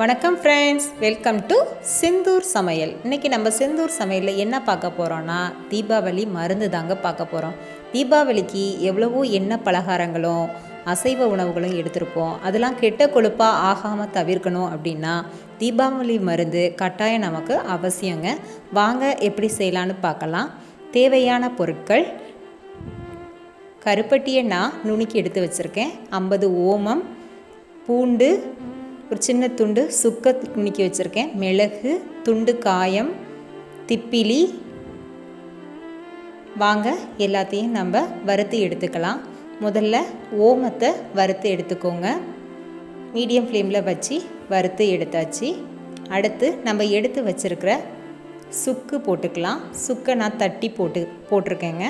வணக்கம் friends welcome to Senthur சமையல் இன்றைக்கி நம்ம செந்தூர் சமையலில் என்ன பார்க்க போகிறோன்னா தீபாவளி மருந்து தாங்க பார்க்க போகிறோம் தீபாவளிக்கு எவ்வளவோ எண்ணெய் பலகாரங்களும் அசைவ உணவுகளும் எடுத்திருப்போம். அதெல்லாம் கெட்ட கொழுப்பாக ஆகாமல் தவிர்க்கணும் அப்படின்னா தீபாவளி மருந்து கட்டாயம் நமக்கு அவசியங்க. வாங்க எப்படி செய்யலான்னு பார்க்கலாம். தேவையான பொருட்கள் கருப்பட்டியை நான் நுணுக்கி எடுத்து வச்சுருக்கேன். ஐம்பது ஓமம் பூண்டு ஒரு சின்ன துண்டு சுக்க நுணுக்கி வச்சுருக்கேன். மிளகு துண்டு காயம் திப்பிலி. வாங்க எல்லாத்தையும் நம்ம வறுத்து எடுத்துக்கலாம். முதல்ல ஓமத்தை வறுத்து எடுத்துக்கோங்க. மீடியம் ஃப்ளேமில் வச்சு வறுத்து எடுத்தாச்சு. அடுத்து நம்ம எடுத்து வச்சுருக்கிற சுக்கு போட்டுக்கலாம். சுக்கை நான் தட்டி போட்டு போட்டிருக்கேங்க.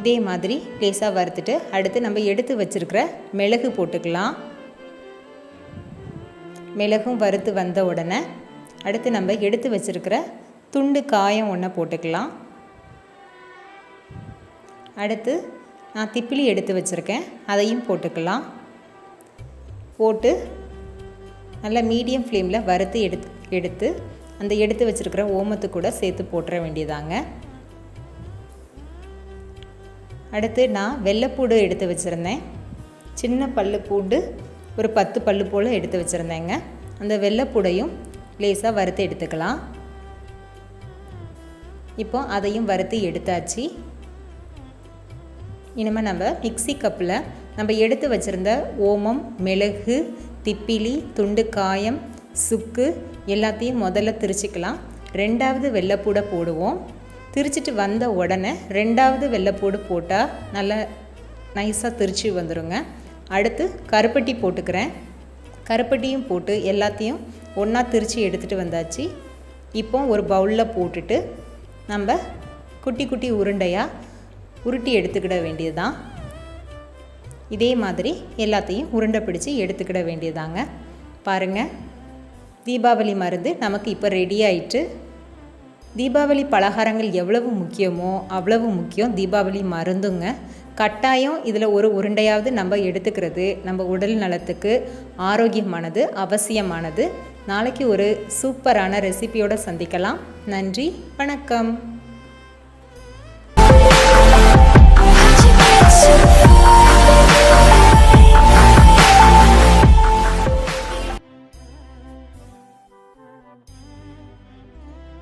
இதே மாதிரி லேசாக வறுத்துட்டு அடுத்து நம்ம எடுத்து வச்சுருக்கிற மிளகு போட்டுக்கலாம். மிளகும் வறுத்து வந்த உடனே அடுத்து நம்ம எடுத்து வச்சுருக்கிற துண்டு காயம் ஒன்றை போட்டுக்கலாம். அடுத்து நான் திப்பிலி எடுத்து வச்சுருக்கேன் அதையும் போட்டுக்கலாம். போட்டு நல்லா மீடியம் ஃப்ளேமில் வறுத்து எடுத்து எடுத்து அந்த எடுத்து வச்சுருக்கிற ஓமத்து கூட சேர்த்து போட்டுற வேண்டியதாங்க. அடுத்து நான் வெள்ளைப்பூடு எடுத்து வச்சுருந்தேன். சின்ன பல்லு பூண்டு ஒரு பத்து பல்லு போல் எடுத்து வச்சுருந்தேங்க. அந்த வெள்ளைப்பூடையும் லேசாக வறுத்து எடுத்துக்கலாம். இப்போ அதையும் வறுத்து எடுத்தாச்சு. இனிமேல் நம்ம மிக்சி கப்பில் நம்ம எடுத்து வச்சுருந்த ஓமம் மிளகு திப்பிலி துண்டு காயம் சுக்கு எல்லாத்தையும் முதல்ல திரிச்சிக்கலாம். ரெண்டாவது வெள்ளைப்பூடை போடுவோம். திரிச்சிட்டு வந்த உடனே ரெண்டாவது வெள்ளைப்பூடு போட்டால் நல்லா நைஸாக திரிச்சு வந்துடுங்க அடுத்து கருப்பட்டி போட்டுக்கிறேன். கருப்பட்டியும் போட்டு எல்லாத்தையும் ஒன்றா திரித்து எடுத்துகிட்டு வந்தாச்சு. இப்போ ஒரு பவுலில் போட்டுட்டு நம்ம குட்டி குட்டி உருண்டையாக உருட்டி எடுத்துக்கிட வேண்டியதுதான். இதே மாதிரி எல்லாத்தையும் உருண்டை பிடிச்சி எடுத்துக்கிட வேண்டியதாங்க. பாருங்கள் தீபாவளி மருந்து நமக்கு இப்போ ரெடி ஆயிட்டு தீபாவளி பலகாரங்கள் எவ்வளவு முக்கியமோ அவ்வளவு முக்கியம். தீபாவளி மருந்துங்க. கட்டாயம் இதில் ஒரு உருண்டையாவது நம்ம எடுத்துக்கிறது. நம்ம உடல் நலத்துக்கு ஆரோக்கியமானது அவசியமானது. நாளைக்கு ஒரு சூப்பரான ரெசிபியோடு சந்திக்கலாம். நன்றி வணக்கம்.